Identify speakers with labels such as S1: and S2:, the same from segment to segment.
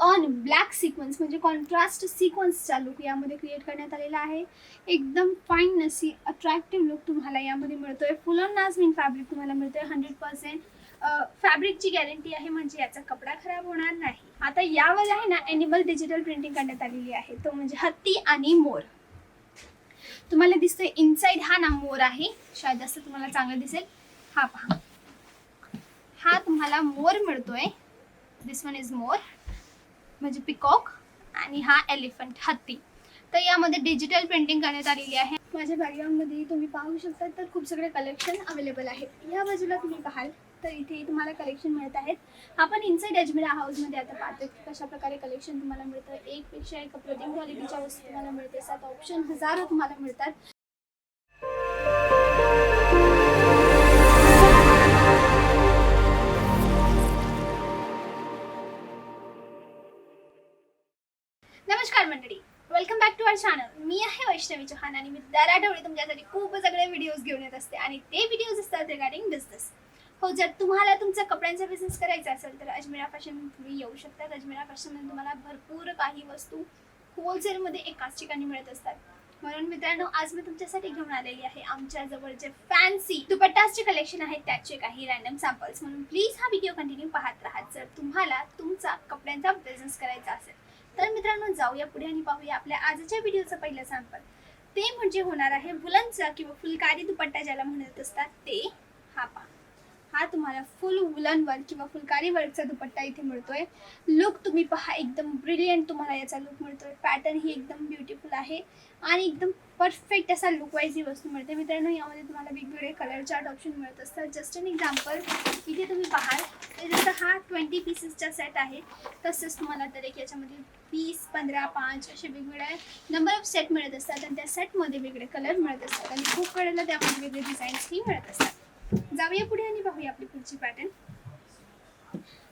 S1: On black sequence म्हणजे contrast सिक्वन्सचा look यामध्ये क्रिएट करण्यात आलेला आहे. एकदम फाईन अशी अट्रॅक्टिव्ह लुक तुम्हाला यामध्ये मिळतो आहे फुल ऑन नाजमिन फॅब्रिक तुम्हाला मिळतो आहे हंड्रेड पर्सेंट फॅब्रिकची गॅरंटी आहे म्हणजे याचा कपडा खराब होणार नाही. आता यावर आहे ना एनिमल डिजिटल प्रिंटिंग करण्यात आलेली आहे. तो म्हणजे हत्ती आणि मोर. तुम्हाला दिसतोय इनसाइड हा ना मोर आहे. शायद जास्त तुम्हाला चांगलं दिसेल. हा पहा. हा तुम्हाला मोर मिळतोय. दिस वन इज मोर म्हणजे पिकॉक आणि हा एलिफंट हत्ती. तर यामध्ये डिजिटल प्रिंटिंग करण्यात आलेली आहे. माझ्या बॅकग्राऊंडमध्ये तुम्ही पाहू शकता तर खूप सगळे कलेक्शन अवेलेबल आहेत. या बाजूला तुम्ही पाहाल तर इथे तुम्हाला कलेक्शन मिळत आहेत. आपण इनसाईड अजमेरा हाऊसमध्ये आता पाहतो की कशा प्रकारे कलेक्शन तुम्हाला मिळतं. एकपेक्षा एक अप्रतिम क्वालिटीच्या वस्तू तुम्हाला मिळते. सात ऑप्शन हजारो तुम्हाला मिळतात. नमस्कार मंडळी. Welcome back to our channel मी आहे वैष्णवी चौहान आणि मी दर आठवडे तुमच्यासाठी खूप सगळे व्हिडिओज घेऊन येत असते. आणि ते व्हिडिओज असतात रिगार्डिंग बिझनेस हो जर तुम्हाला तुमचा कपड्यांचा बिझनेस करायचा असेल तर अजमेरा फॅशन तुम्ही येऊ शकता. अजमेरा फॅशनमध्ये तुम्हाला भरपूर काही वस्तू होलसेलमध्ये एकाच ठिकाणी मिळत असतात. म्हणून मित्रांनो आज मी तुमच्यासाठी घेऊन आलेली आहे आमच्या जवळ जे फॅन्सी दुपट्टाचे कलेक्शन आहेत त्याचे काही रॅन्डम सॅम्पल्स म्हणून प्लीज हा व्हिडिओ कंटिन्यू पाहत राहा. जर तुम्हाला तुमचा कपड्यांचा बिझनेस करायचा असेल तर मित्रांनो जाऊया पुढे आणि पाहूया आपल्या आजच्या व्हिडिओचं पहिलं सॅम्पल ते म्हणजे होणार आहे फुलांचा किंवा फुलकारी दुपट्टा ज्याला म्हणत असतात ते तुम्हाला फुल वुलन वर्क किंवा फुलकारी वर्कचा दुपट्टा इथे मिळतोय. लुक तुम्ही पहा एकदम ब्रिलियंट तुम्हाला याचा लुक मिळतोय. पॅटर्न ही एकदम ब्युटिफुल आहे. आणि एकदम परफेक्ट असा लुक वाईज ही वस्तू मिळते. मित्रांनो यामध्ये तुम्हाला वेगवेगळे कलर चार्ट ऑप्शन मिळत असतात. जस्ट अन एक्झाम्पल इथे तुम्ही पाहाल तर जसं हा ट्वेंटी पीसेसचा सेट आहे तसंच तुम्हाला तर एक याच्यामध्ये वीस पंधरा पाच असे वेगवेगळे नंबर ऑफ सेट मिळत असतात. आणि त्या सेटमध्ये वेगळे कलर मिळत असतात. आणि खूप कडेला त्यामध्ये वेगळे डिझाईन्सही मिळत असतात. जाऊया पुढे. ही आपली पुढची pattern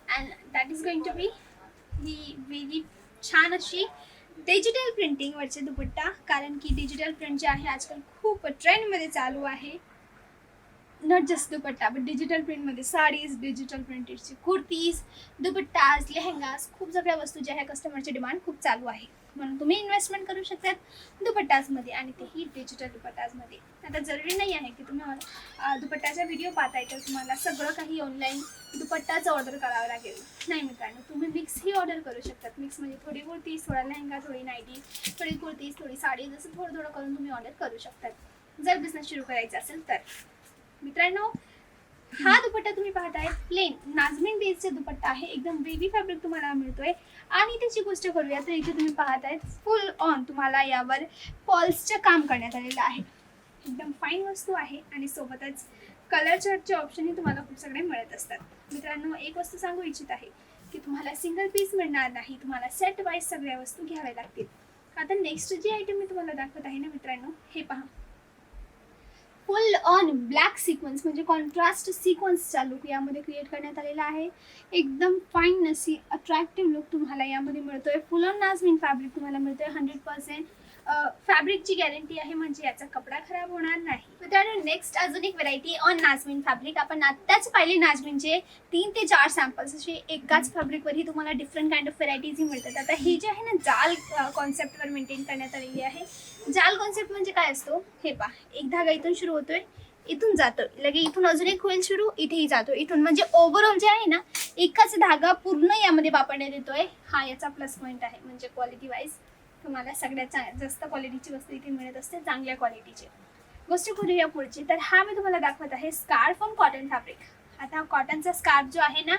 S1: and that is going to be he very छान अशी डिजिटल प्रिंटिंगवरचे दुपट्टा. कारण की डिजिटल प्रिंट जे आहे आजकाल खूप ट्रेंडमध्ये चालू आहे. Not just dupatta but digital प्रिंटमध्ये saris digital प्रिंटेडची कुर्तीज दुपट्टाज लेहंगाज खूप सगळ्या वस्तू ज्या आहे कस्टमरची डिमांड खूप चालू आहे. म्हणून तुम्ही इन्व्हेस्टमेंट करू शकतात दुपट्टाजमध्ये आणि तेही डिजिटल दुपट्टाजमध्ये आता जरुरी नाही आहे की तुम्ही दुपट्टाचा व्हिडिओ पाहताय तर तुम्हाला सगळं काही ऑनलाईन दुपट्टाच ऑर्डर करावं लागेल. नाही मित्रांनो तुम्ही मिक्सही ऑर्डर करू शकतात. मिक्स म्हणजे थोडी कुर्तीज थोडा लेहंगा थोडी नायटी थोडी कुर्तीज थोडी साडी जसं थोडं थोडं करून तुम्ही ऑर्डर करू शकतात. जर बिझनेस सुरू करायचा असेल तर. मित्रांनो हा दुपट्टा तुम्ही पाहताय प्लेन नाजमीन बेसचा दुपट्टा आहे. एकदम बेबी फॅब्रिक तुम्हाला मिळतोय. आणि त्याची गोष्ट करूया तर इथे तुम्ही पाहताय फुल ऑन तुम्हाला यावर पॉल्सचं काम करण्यात आलेलं आहे. एकदम फाईन वस्तू आहे आणि सोबतच कलर चार्टचे ऑप्शनही तुम्हाला खूप सगळे मिळत असतात. मित्रांनो एक वस्तू सांगू इच्छित आहे की तुम्हाला सिंगल पीस मिळणार नाही. तुम्हाला सेट वाईज सगळ्या वस्तू घ्याव्या लागतील. आता नेक्स्ट जी आयटम मी तुम्हाला दाखवत आहे ना मित्रांनो हे पहा. फुल ऑन ब्लॅक सिक्वन्स म्हणजे कॉन्ट्रास्ट सिक्वन्सचा लुक यामध्ये क्रिएट करण्यात आलेला आहे. एकदम फाईन अशी अट्रॅक्टिव्ह लुक तुम्हाला यामध्ये मिळतोय. फुल ऑन नाजमीन फॅब्रिक तुम्हाला मिळतोय हंड्रेड पर्सेंट फॅब्रिकची गॅरंटी आहे म्हणजे याचा कपडा खराब होणार नाही. मित्रांनो नेक्स्ट अजून एक व्हरायटी ऑन नाजमीन फॅब्रिक आपण आत्ताच पाहिले नाजमीनचे तीन ते चार सॅम्पल्स असे एकाच फॅब्रिकवरही तुम्हाला डिफरंट काइंड ऑफ व्हरायटीजही मिळतात. आता ही जी आहे ना जाल कॉन्सेप्टवर मेंटेन करण्यात आलेली आहे. जाल कॉन्सेप्ट म्हणजे काय असतो? हे पहा एक धागा इथून सुरू होतोय इथून जातो लगे इथून अजून एक होईल सुरू इथेही जातो इथून म्हणजे ओव्हरऑल जे आहे ना एकाच धागा पूर्ण यामध्ये वापरण्यात येतोय. हा याचा प्लस पॉईंट आहे म्हणजे क्वालिटी वाईज तुम्हाला सगळ्यात चा- जास्त क्वालिटीची वस्तू इथे मिळत असते चांगल्या क्वालिटीची गोष्ट करूया पुढची. तर हा मी तुम्हाला दाखवत आहे स्कार्फ ऑन कॉटन फॅब्रिक आता कॉटनचा स्कार्फ जो आहे ना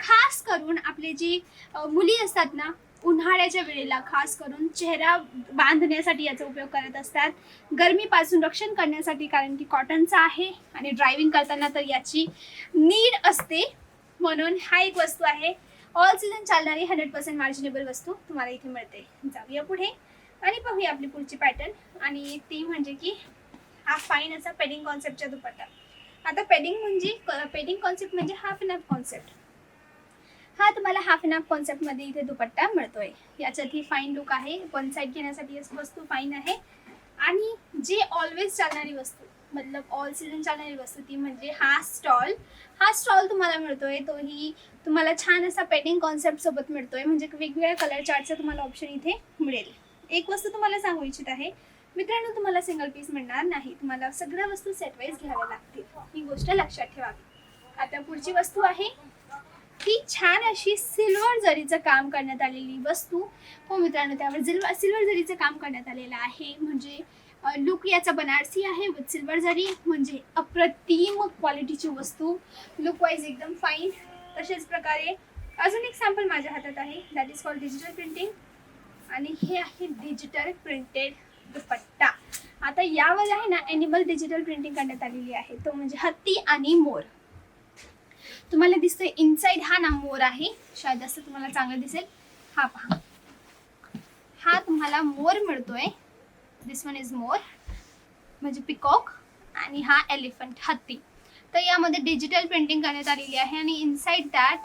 S1: खास करून आपले जी मुली असतात ना उन्हाळ्याच्या वेळेला खास करून चेहरा बांधण्यासाठी याचा उपयोग करत असतात. गरमीपासून रक्षण करण्यासाठी कारण की कॉटनचा आहे आणि ड्रायव्हिंग करताना तर याची नीड असते. म्हणून हा एक वस्तू आहे. ऑल सीझन चालणारी हंड्रेड पर्सेंट मार्जिनेबल वस्तू तुम्हाला इथे मिळते. जाऊया पुढे आणि पाहूया आपली पुढची पॅटर्न आणि ती म्हणजे की हा फाईन असा पेडिंग कॉन्सेप्टचा दुपट्टा. आता पेडिंग म्हणजे पेडिंग कॉन्सेप्ट म्हणजे हाफ अँड हाफ कॉन्सेप्ट हा तुम्हाला हाफ अँड हाफ कॉन्सेप्टमध्ये इथे दुपट्टा मिळतोय. याच्यात ही फाईन लुक आहे. वन साईड घेण्यासाठी वस्तू फाईन आहे. आणि जे ऑलवेज चालणारी वस्तू मतलब ऑल सीझन चालणारी वस्तू ती म्हणजे हा स्टॉल हा स्टॉल तुम्हाला मिळतोय. तोही तुम्हाला छान असा पेटिंग कॉन्सेप्ट सोबत मिळतोय. म्हणजे वेगवेगळ्या कलर चार्टचा तुम्हाला ऑप्शन इथे मिळेल. एक वस्तू तुम्हाला सांगू इच्छित आहे. मित्रांनो तुम्हाला सिंगल पीस मिळणार नाही. तुम्हाला सगळ्या वस्तू सेट वाईज घ्याव्या लागतील. ही गोष्ट लक्षात ठेवावी. आता पुढची वस्तू आहे. ही छान अशी सिल्वर जरीचं काम करण्यात आलेली वस्तू. हो मित्रांनो त्यावर सिल्वर सिल्वर जरीचं काम करण्यात आलेलं आहे. म्हणजे लुक याचा बनारसी आहे विथ सिल्वर जरी म्हणजे अप्रतिम क्वालिटीची वस्तू. लुक वाईज एकदम फाईन तसेच प्रकारे अजून एक सॅम्पल माझ्या हातात आहे. That is call digital printing आणि हे आहे डिजिटल प्रिंटेड दुपट्टा. आता यावर आहे ना ॲनिमल डिजिटल प्रिंटिंग करण्यात आलेली आहे. तो म्हणजे हत्ती आणि मोर. तुम्हाला दिसतोय इनसाइड हा ना मोर आहे. शायद असं तुम्हाला चांगलं दिसेल. हा पहा. हा तुम्हाला मोर मिळतोय. दिस वन इज मोर म्हणजे पिकॉक आणि हा एलिफंट हत्ती. तर यामध्ये डिजिटल प्रिंटिंग करण्यात आलेली आहे आणि इनसाइड दॅट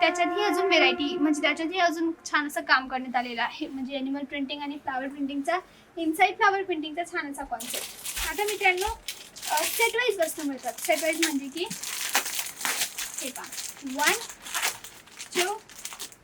S1: त्याच्यातही अजून व्हेरायटी म्हणजे त्याच्यातही अजून छान असं काम करण्यात आलेलं आहे. म्हणजे ॲनिमल प्रिंटिंग आणि फ्लावर प्रिंटिंगचा इनसाईड फ्लावर प्रिंटिंगचा छान असा कॉन्सेप्ट आता मित्रांनो सेटवाईज वस्तू मिळतात. सेटवाईज म्हणजे की हे पहा. One two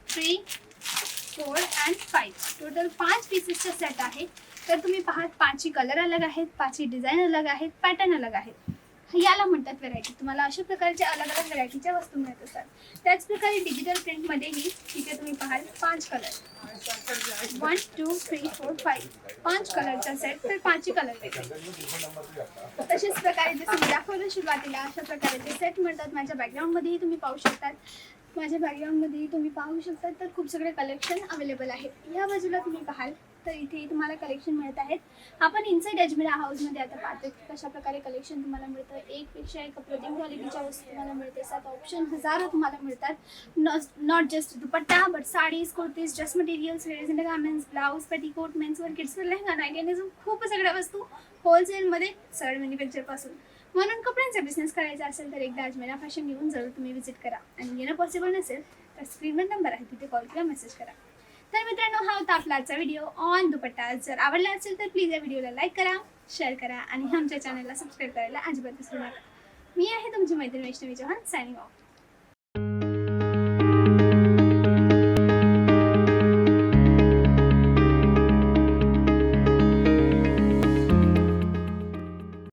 S1: three four and five total पाच पीसेसचा सेट आहे. तर तुम्ही पाहात पाचही कलर अलग आहेत पाचही डिझाईन अलग आहेत पॅटर्न अलग आहेत. याला म्हणतात व्हेरायटी तुम्हाला अशा प्रकारच्या अलग अलग व्हेरायटीच्या वस्तू मिळत असतात. त्याच प्रकारे डिजिटल प्रिंटमध्येही तिथे तुम्ही पाहाल पाच colour one two three four five पाच कलरचा सेट तर पाचही कलर वेगळे तसेच प्रकारे जसं मी दाखवलं सुरुवातीला अशा प्रकारचे सेट म्हणतात. माझ्या बॅकग्राऊंडमध्येही तुम्ही पाहू शकतात. माझ्या बॅकग्राऊंडमध्येही तुम्ही पाहू शकतात. तर खूप सगळे कलेक्शन अवेलेबल आहेत. या बाजूला तुम्ही पाहाल तर इथे तुम्हाला कलेक्शन मिळत आहेत. आपण इनसाइड अजमेरा हाऊसमध्ये आता पाहतो कशा प्रकारे कलेक्शन तुम्हाला मिळतं. एकपेक्षा एक अप्रतिम क्वालिटीच्या वस्तू तुम्हाला मिळते. सात ऑप्शन हजारो तुम्हाला मिळतात. Not just dupatta but saris kurtis dress materials ladies and garments blouse petticoat मेन्सवर किड्सवर लेहंगा नायगॅनिझम खूप सगळ्या वस्तू होलसेलमध्ये सर्ड मॅन्युफॅक्चरपासून म्हणून कपड्यांचा बिझनेस करायचा असेल तर एकदा अजमेरा फॅशन येऊन जरूर तुम्ही व्हिजिट करा. आणि येणं पॉसिबल नसेल तर स्क्रीनवर नंबर आहे. तिथे कॉल किंवा मेसेज करा. तर मित्रांनो हा होता आपला आजचा व्हिडिओ ऑन दुपट्टा. जर आवडला असेल तर प्लीज या व्हिडिओला लाईक करा शेअर करा आणि आमच्या चॅनलला सबस्क्राईब करायला अजिबात विसरू नका. मी आहे तुमची मैत्रीण वैष्णवी चव्हाण सायनिंग ऑफ